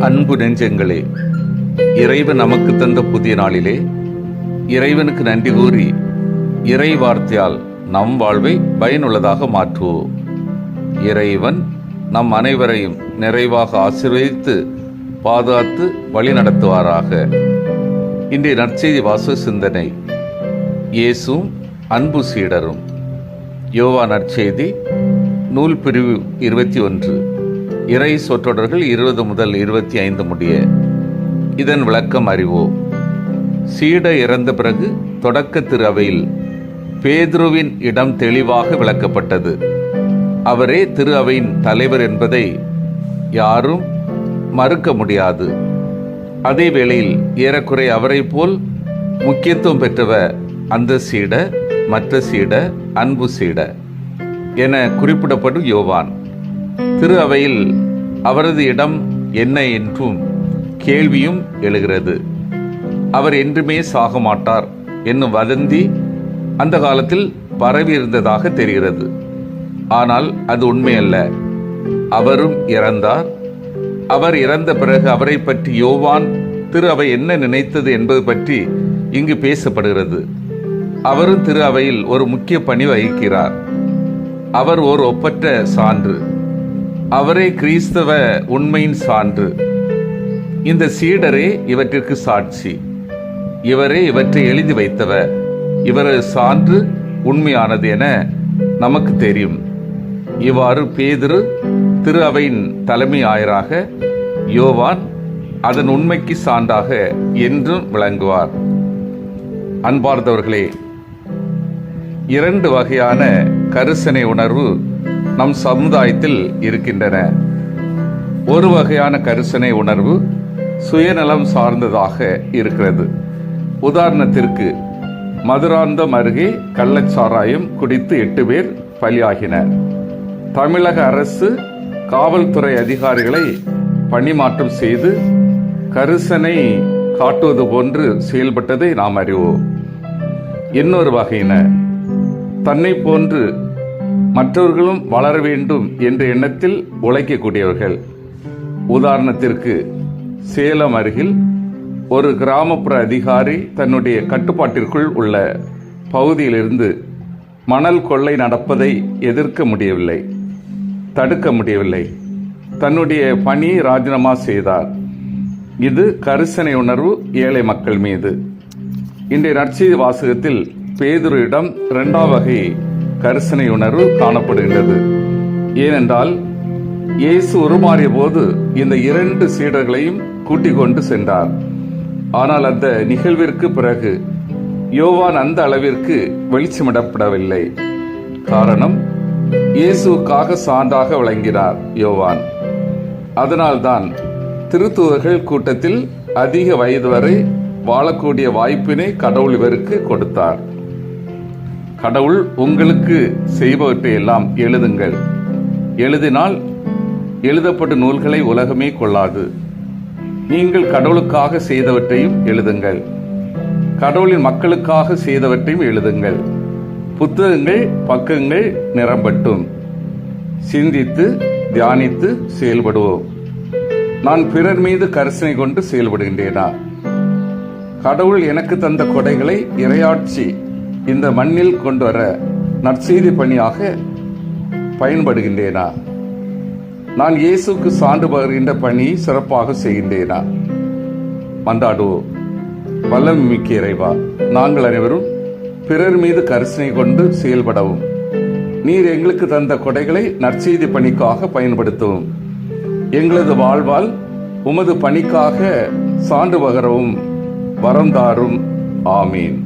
அன்பு நெஞ்சங்களே இறைவன் நமக்கு தந்த புதிய நாளிலே இறைவனுக்கு நன்றி கூறி இறை வார்த்தையால் நம் வாழ்வை பயனுள்ளதாக மாற்றுவோம். இறைவன் நம் அனைவரையும் நிறைவாக ஆசீர்வதித்து பாதுகாத்து வழி நடத்துவாராக. இன்றைய நற்செய்தி வாச சிந்தனை இயேசும் அன்பு சீடரும். யோவா நற்செய்தி நூல் பிரிவு இருபத்தி ஒன்று. இறை சொற்றொடர்கள் இருபது முதல் இருபத்தி ஐந்து முடிய இதன் விளக்கம் அறிவோம் சீட இறந்த பிறகு தொடக்க திரு அவையில் பேதுருவின் இடம் தெளிவாக விளக்கப்பட்டது. அவரே திரு அவையின் தலைவர் என்பதை யாரும் மறுக்க முடியாது. அதே வேளையில் ஏறக்குறை அவரை போல் முக்கியத்துவம் பெற்றவர் அந்த சீட மற்ற சீட அன்பு சீட என குறிப்பிடப்படும் யோவான். திரு அவையில் அவரது இடம் என்ன என்றும் கேள்வியும் எழுகிறது. அவர் என்றுமே சாக மாட்டார் என்னும் வதந்தி அந்த காலத்தில் பரவி இருந்ததாக தெரிகிறது. ஆனால் அது உண்மையல்ல. அவரும் இறந்தார். அவர் இறந்த பிறகு அவரை பற்றி யோவான் திரு அவை என்ன நினைத்தது என்பது பற்றி இங்கு பேசப்படுகிறது. அவரும் திரு அவையில் ஒரு முக்கிய பணி வகிக்கிறார். அவர் ஒரு ஒப்பற்ற சான்று. அவரே கிறிஸ்தவ உண்மையின் சான்று. இந்த சீடரே இவற்றிற்கு சாட்சி. இவரே இவற்றை எழுதி வைத்தவர். இவரது சான்று உண்மையானது என நமக்கு தெரியும். இவ்வாறு பேதிரு திரு அவையின் தலைமை ஆயராக யோவான் அதன் உண்மைக்கு சான்றாக என்றும் விளங்குவார். அன்பார்ந்தவர்களே இரண்டு வகையான கரிசனை உணர்வு நம் சமுதாயத்தில் இருக்கின்றன. ஒரு வகையான கரிசனை உணர்வு சுயநலம் சார்ந்ததாக இருக்கிறது. உதாரணத்திற்கு மதுராந்தம் அருகே கள்ளச்சாராயம் குடித்து எட்டு பேர் பலியாகினர். தமிழக அரசு காவல்துறை அதிகாரிகளை பணிமாற்றம் செய்து கரிசனை காட்டுவது போன்று செயல்பட்டதை நாம் அறிவோம். இன்னொரு வகையினர் தன்னை போன்று மற்றவர்களும் வளர வேண்டும் என்ற எண்ணத்தில் உழைக்கக்கூடியவர்கள். உதாரணத்திற்கு சேலம் அருகில் ஒரு கிராமப்புற அதிகாரி தன்னுடைய கட்டுப்பாட்டிற்குள் உள்ள பகுதியிலிருந்து மணல் கொள்ளை நடப்பதை எதிர்க்க முடியவில்லை தடுக்க முடியவில்லை. தன்னுடைய பணியை ராஜினாமா செய்தார். இது கரிசனை உணர்வு ஏழை மக்கள் மீது. இன்றைய நற்செய்தி வாசகத்தில் பேதுருவிடம் இரண்டாம் வகை கரிசனை உணர்வு காணப்படுகின்றது. ஏனென்றால் இயேசு உருமாறிய போது இந்த இரண்டு சீடர்களையும் கூட்டிக் கொண்டு சென்றார். ஆனால் அந்த நிகழ்விற்கு பிறகு யோவான் அந்த அளவிற்கு வெளிச்சமிடப்படவில்லை. காரணம் இயேசுக்காக சான்றாக விளங்கினார் யோவான். அதனால்தான் திருத்துவர்கள் கூட்டத்தில் அதிக வயது வரை வாழக்கூடிய வாய்ப்பினை கடவுள் இவருக்கு கொடுத்தார். கடவுள் உங்களுக்கு செய்பவற்றை எல்லாம் எழுதுங்கள். எழுதினால் எழுதப்பட்ட நூல்களை உலகமே கொள்ளாது. நீங்கள் கடவுளுக்காக செய்தவற்றையும் எழுதுங்கள். கடவுளின் மக்களுக்காக செய்தவற்றையும் எழுதுங்கள். புத்தகங்கள் பக்கங்கள் நிரம்பட்டும். சிந்தித்து தியானித்து செயல்படுவோம். நான் பிறர் மீது கரிசனை கொண்டு செயல்படுகின்றேனா? கடவுள் எனக்கு தந்த கொடைகளை இரையாட்சி. இந்த மண்ணில் கொண்டு வர நற்செய்தி பணியாக பயன்படுகின்றேனா? நான் இயேசுக்கு சான்று பகர்கின்ற பணியை சிறப்பாக செய்கின்றேனா? மந்தாடோ வல்லம் மிக்க இறைவா நாங்கள் அனைவரும் பிறர் மீது கரிசனை கொண்டு செயல்படவும். நீர் எங்களுக்கு தந்த கொடைகளை நற்செய்தி பணிக்காக பயன்படுத்தவும். எங்களது வாழ்வால் உமது பணிக்காக சான்று பகரவும் வரம் தாரும். ஆமீன்.